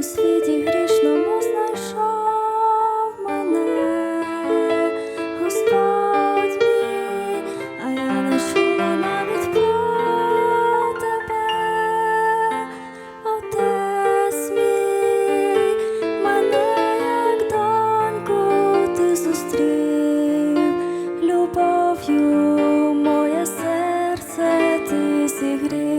у світі грішному знайшов мене, Господь мій, а я не чула навіть про тебе, Отець мій, мене, як доньку ти зустрів, любов'ю моє серце ти зігрів.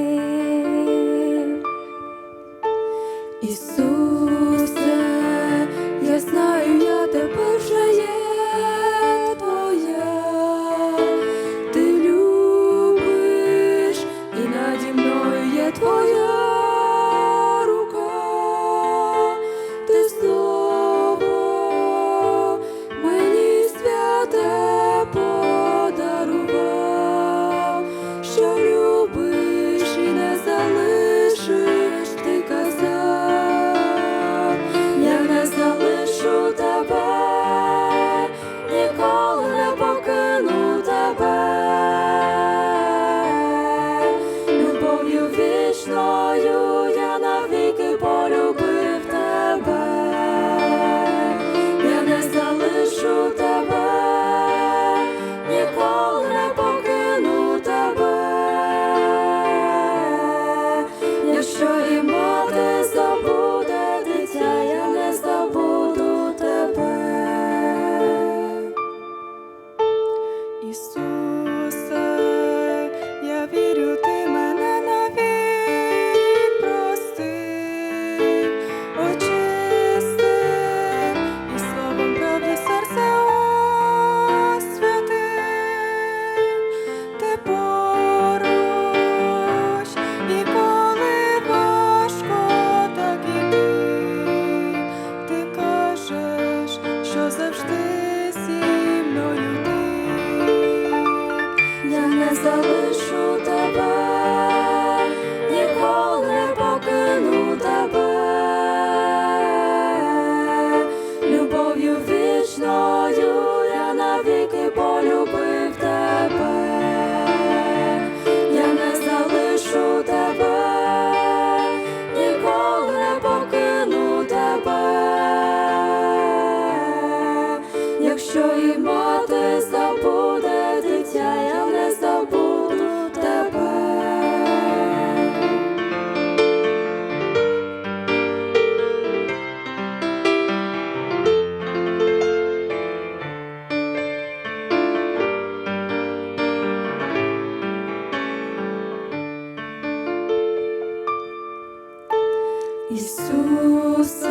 Ісусе,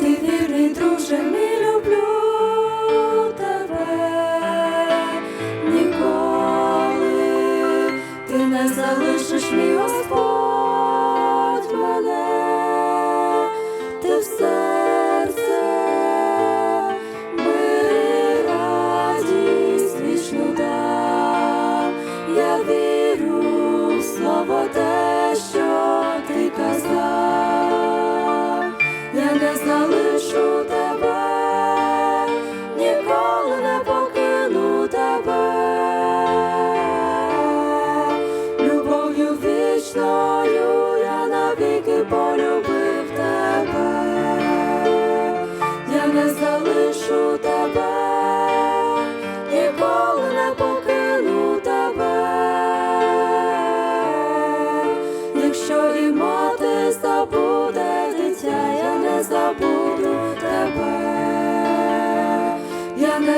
ти вірний, друже, не люблю тебе ніколи, ти не залишиш мій.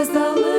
здали.